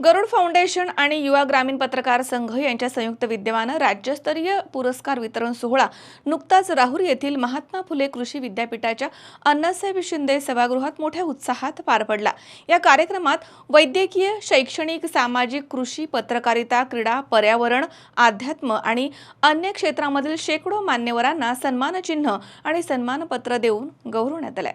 गरुड foundation आणि युवा ग्रामीण पत्रकार संघ यांच्या संयुक्त विद्यमानं राज्यस्तरीय पुरस्कार वितरण सोहळा नुकताच राहुरी येथील महात्मा फुले कृषी विद्यापीठाच्या अण्णासाहेब शिंदे सभागृहात मोठ्या उत्साहात पार पडला. या कार्यक्रमात वैद्यकीय शैक्षणिक सामाजिक कृषी पत्रकारिता क्रीडा पर्यावरण अध्यात्म आणि अन्य क्षेत्रामधील शेकडो मान्यवरांना सन्मानचिन्ह आणि सन्मानपत्र देऊन गौरवण्यात आलंय.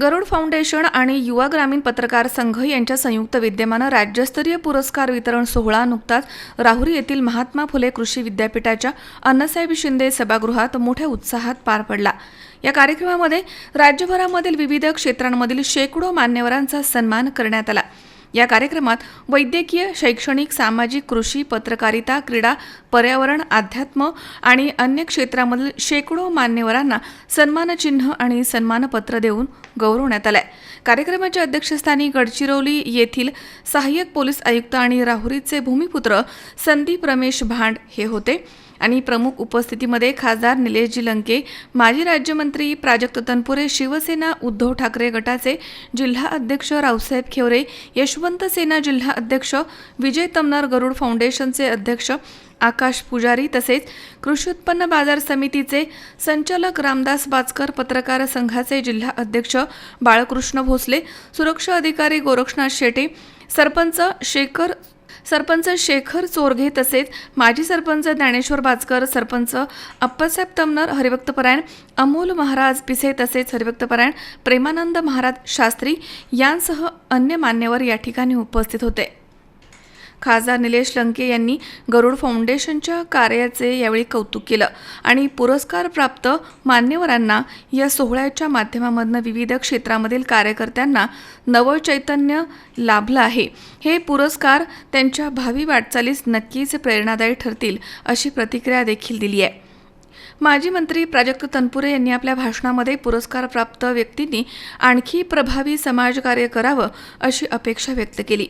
गरुड फाउंडेशन आणि युवा ग्रामीण पत्रकार संघ यांच्या संयुक्त विद्यमानं राज्यस्तरीय पुरस्कार वितरण सोहळा नुकताच राहुरी येथील महात्मा फुले कृषी विद्यापीठाच्या अण्णासाहेब शिंदे सभागृहात मोठ्या उत्साहात पार पडला. या कार्यक्रमामध्ये राज्यभरामधील विविध क्षेत्रांमधील शेकडो मान्यवरांचा सन्मान करण्यात आला. या कार्यक्रमात वैद्यकीय शैक्षणिक सामाजिक कृषी पत्रकारिता क्रीडा पर्यावरण अध्यात्म आणि अन्य क्षेत्रामधील शेकडो मान्यवरांना सन्मानचिन्ह आणि सन्मानपत्र देऊन गौरवण्यात आलंय. कार्यक्रमाच्या अध्यक्षस्थानी गडचिरोली येथील सहाय्यक पोलीस आयुक्त आणि राहुरीचे भूमिपुत्र संदीप रमेश भांड हे होते. आणि प्रमुख उपस्थितीमध्ये खासदार निलेशजी लंके माजी राज्यमंत्री प्राजक्त तनपुरे शिवसेना उद्धव ठाकरे गटाचे जिल्हा अध्यक्ष रावसाहेब खेवरे यशवंत सेना जिल्हा अध्यक्ष विजय तमनार गरुड फाउंडेशनचे अध्यक्ष आकाश पुजारी तसेच कृषी उत्पन्न बाजार समितीचे संचालक रामदास बाचकर पत्रकार संघाचे जिल्हा अध्यक्ष बाळकृष्ण भोसले सुरक्षा अधिकारी गोरक्षनाथ शेटे सरपंच शेखर सरपंच शेखर चोरघे तसेच माजी सरपंच ज्ञानेश्वर बाजकर सरपंच अप्पासाहेब तमनर हरिभक्तपरायण अमोल महाराज पिसे तसेच हरिभक्तपरायण प्रेमानंद महाराज शास्त्री यांसह अन्य मान्यवर या ठिकाणी उपस्थित होते. खासदार निलेश लंके यांनी गरुड फाउंडेशनच्या कार्याचे यावेळी कौतुक केलं आणि पुरस्कार प्राप्त मान्यवरांना या सोहळ्याच्या माध्यमामधनं विविध क्षेत्रामधील कार्यकर्त्यांना नवचैतन्य लाभलं आहे. हे पुरस्कार त्यांच्या भावी वाटचालीस नक्कीच प्रेरणादायी ठरतील अशी प्रतिक्रिया देखील दिली आहे. माजी मंत्री प्राजक्त तनपुरे यांनी आपल्या भाषणामध्ये पुरस्कारप्राप्त व्यक्तींनी आणखी प्रभावी समाजकार्य करावं अशी अपेक्षा व्यक्त केली.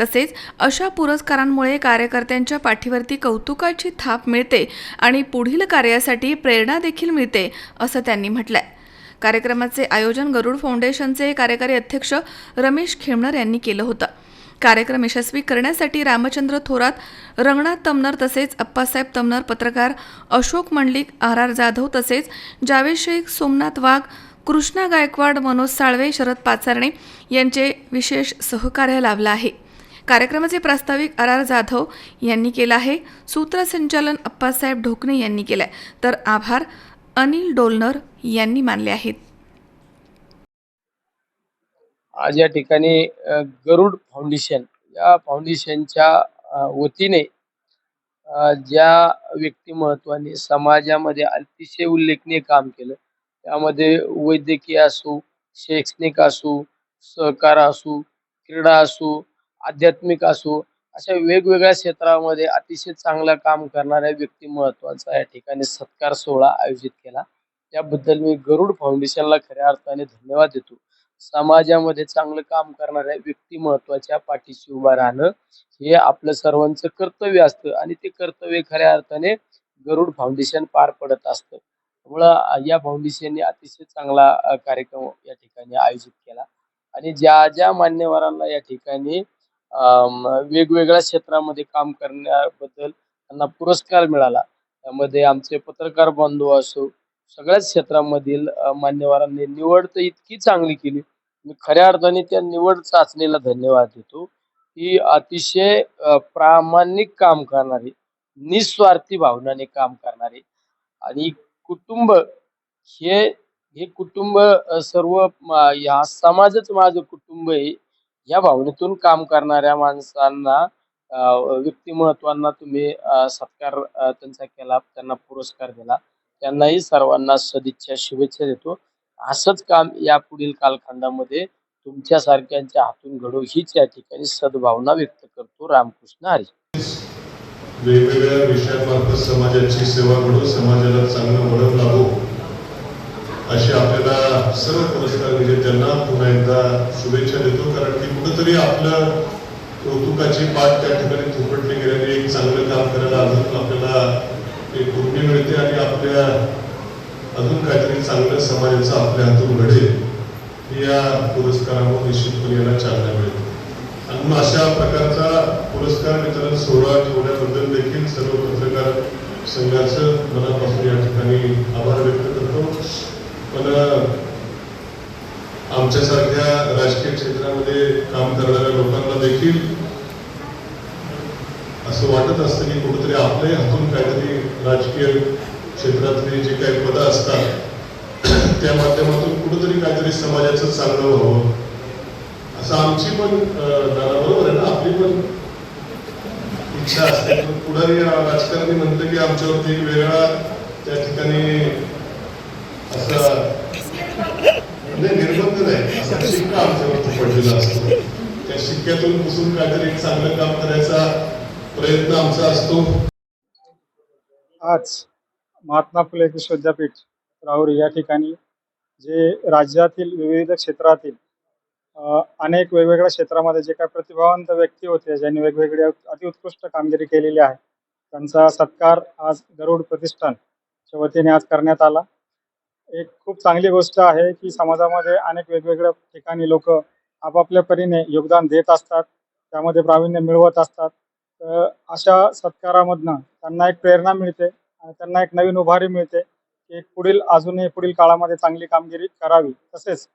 तसेच अशा पुरस्कारांमुळे कार्यकर्त्यांच्या पाठीवरती कौतुकाची थाप मिळते आणि पुढील कार्यासाठी प्रेरणा देखील मिळते असं त्यांनी म्हटलंय. कार्यक्रमाचे आयोजन गरुड फाउंडेशनचे कार्यकारी अध्यक्ष रमेश खेमणर यांनी केलं होतं. कार्यक्रम यशस्वी करण्यासाठी रामचंद्र थोरात रंगनाथ तमनर तसेच अप्पासाहेब तमनर पत्रकार अशोक मंडलिक आर आर जाधव तसेच जावेद शेख सोमनाथ वाघ कृष्णा गायकवाड मनोज साळवे शरद पाचारणे यांचे विशेष सहकार्य लाभलं आहे. कार्यक्रमाचे प्रास्ताविक आर आर जाधव यांनी केलं आहे. सूत्रसंचालन अप्पासाहेब ढोकणे यांनी केलं आहे तर आभार अनिल डोलनर यांनी मानले आहेत. आज या ठिकाणी गरुड फाउंडेशन या फाउंडेशनच्या वतीने ज्या व्यक्तिमत्वाने समाजामध्ये अतिशय उल्लेखनीय काम केलं त्यामध्ये वैद्यकीय असू शैक्षणिक असू सहकार असू क्रीडा असू आध्यात्मिक असो अशा वेगवेगळ्या क्षेत्रामध्ये अतिशय चांगलं काम करणाऱ्या व्यक्तिमत्वाचा या ठिकाणी सत्कार सोहळा आयोजित केला. त्याबद्दल मी गरुड फाउंडेशनला खऱ्या अर्थाने धन्यवाद देतो. समाजामध्ये चांगलं काम करणाऱ्या व्यक्तिमत्वाच्या पाठीशी उभं राहणं हे आपलं सर्वांचं कर्तव्य असतं आणि ते कर्तव्य खऱ्या अर्थाने गरुड फाउंडेशन पार पडत असतं. त्यामुळं या फाउंडेशनने अतिशय चांगला कार्यक्रम या ठिकाणी आयोजित केला. आणि ज्या ज्या मान्यवरांना या ठिकाणी वेगवेगळ्या क्षेत्रामध्ये काम करण्याबद्दल त्यांना पुरस्कार मिळाला. त्यामध्ये आमचे पत्रकार बांधव असो सगळ्याच क्षेत्रामधील मान्यवरांनी निवड तर इतकी चांगली केली. मी खऱ्या अर्थाने त्या निवड चाचणीला धन्यवाद देतो. ही अतिशय प्रामाणिक काम करणारी निस्वार्थी भावनाने काम करणारी आणि कुटुंब हे हे कुटुंब सर्व म- या समाजच माझं कुटुंब आहे. या भावनेतून काम करणाऱ्या माणसांना व्यक्तिमत्वांना तुम्ही सत्कार त्यांचा केला त्यांना पुरस्कार दिला. त्यांनाही सर्वांना सदिच्छा शुभेच्छा देतो. असंच काम या पुढील कालखंडामध्ये तुमच्यासारख्यांच्या हातून घडो हीच या ठिकाणी सद्भावना व्यक्त करतो रामकृष्ण हरी. वेगवेगळ्या विषयांमार्फत समाजाची सेवा घडो समाजाला चांगलं वळण लागो अशी आपल्याला सर्व पुरस्कार त्यांना पुन्हा एकदा शुभेच्छा देतो कारण की कुठंतरी आपलं कौतुकाची पाठ त्या ठिकाणी थोपटली गेल्याने एक चांगलं काम करायला अजून आपल्याला एक उर्मी मिळते आणि आपल्या अजून काहीतरी चांगलं समाजाचं आपल्या हातून घडेल या पुरस्कारामुळे निश्चितपणे याला चालना मिळते आणि मग अशा प्रकारचा पुरस्कार वितरण सोहळा ठेवण्याबद्दल देखील सर्व पत्रकार संघाचं मनापासून या ठिकाणी आभार व्यक्त करतो. पण आमच्यासारख्या राजकीय क्षेत्रामध्ये काम करणाऱ्या लोकांना देखील असं वाटत असतं की कुठेतरी आपल्याही हातून काहीतरी राजकीय क्षेत्रातली जी काही पदं असतात त्या माध्यमातून कुठेतरी काहीतरी समाजाचं चांगलं व्हावं. असं आमची पण दादा बरोबर आहे ना? आपली पण इच्छा असते. पुढारी राजकारणी म्हणतं की आमच्यावरती एक वेगळा त्या ठिकाणी असा म्हणजे निर्बंध नाही असा शिक्का आमच्यावरती पडलेला असतो धक्क्यातून पुसून काहीतरी एक चांगलं काम करायचा प्रयत्न आमचा असतो. आज महात्मा फुले कृषी विद्यापीठ राहुरी या ठिकाणी जे राज्यातील विविध क्षेत्रातील अनेक वेगवेगळ्या क्षेत्रामध्ये जे काही प्रतिभावंत व्यक्ती होते ज्यांनी वेगवेगळ्या अतिउत्कृष्ट कामगिरी केलेली आहे त्यांचा सत्कार आज गरुड प्रतिष्ठानच्या वतीने आज करण्यात आला. एक खूप चांगली गोष्ट आहे की समाजामध्ये अनेक वेगवेगळ्या ठिकाणी लोक आपापल्या परीने योगदान देत असतात त्यामध्ये प्रावीण्य मिळवत असतात. तर अशा सत्कारामधनं त्यांना एक प्रेरणा मिळते आणि त्यांना एक नवीन उभारी मिळते की एक पुढील अजूनही पुढील काळामध्ये चांगली कामगिरी करावी. तसेच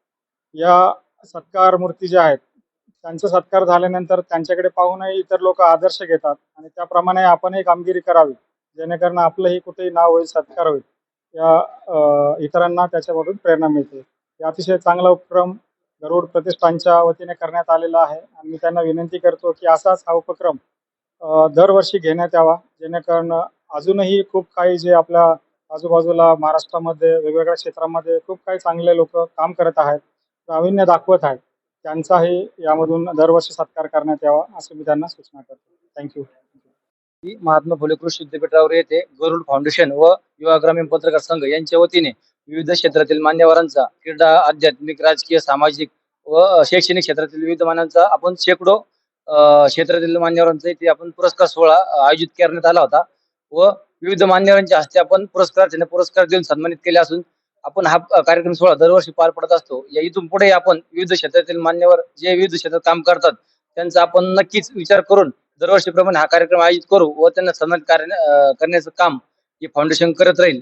या सत्कार मूर्ती ज्या आहेत त्यांचा सत्कार झाल्यानंतर त्यांच्याकडे पाहूनही इतर लोक आदर्श घेतात आणि त्याप्रमाणे आपणही कामगिरी करावी जेणेकरून आपलंही कुठेही नाव होईल सत्कार होईल. या इतरांना त्याच्यामधून प्रेरणा मिळते. हे अतिशय चांगला उपक्रम गरुड प्रतिष्ठानच्या वतीने करण्यात आलेला आहे. आणि मी त्यांना विनंती करतो की असाच हा उपक्रम दरवर्षी घेण्यात यावा. जेणेकरून अजूनही खूप काही जे आपल्या आजूबाजूला महाराष्ट्रामध्ये वेगवेगळ्या क्षेत्रामध्ये खूप काही चांगले लोक काम करत आहेत प्रावीण्य दाखवत आहेत. त्यांचाही यामधून दरवर्षी सत्कार करण्यात यावा असं मी त्यांना सूचना करतो. थँक्यू महात्मा फुले कृषी विद्यापीठावर येथे गरुड फाउंडेशन व युवा ग्रामीण पत्रकार संघ यांच्या वतीने विविध क्षेत्रातील मान्यवरांचा क्रीडा आध्यात्मिक राजकीय सामाजिक व शैक्षणिक क्षेत्रातील विविध मानांचा आपण शेकडो क्षेत्रातील मान्यवरांचा इथे आपण पुरस्कार सोहळा आयोजित करण्यात आला होता व विविध मान्यवरांच्या हस्ते आपण पुरस्कार त्यांना पुरस्कार देऊन सन्मानित केले असून आपण हा कार्यक्रम सोहळा दरवर्षी पार पडत असतो. या इथून पुढे आपण विविध क्षेत्रातील मान्यवर जे विविध क्षेत्रात काम करतात त्यांचा आपण नक्कीच विचार करून दरवर्षीप्रमाणे हा कार्यक्रम आयोजित करू व त्यांना सन्मानित कार्य- करण्याचं काम हे फाउंडेशन करत राहील.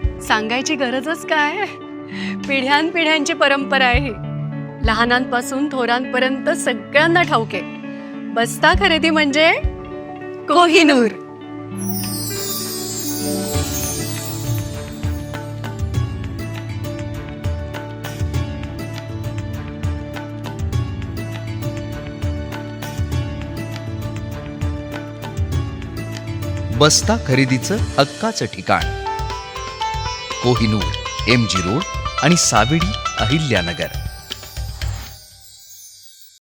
सांगायची गरजच काय? पिढ्यानपिढ्यांची परंपरा आहे ही. लहानांपासून थोरांपर्यंत सगळ्यांना ठाऊक आहे. बस्ता खरेदी म्हणजे कोहिनूर. बस्ता खरेदीचं हक्काचं ठिकाण. कोहिनूर एम जी रोड आणि सावेडी अहिल्यानगर.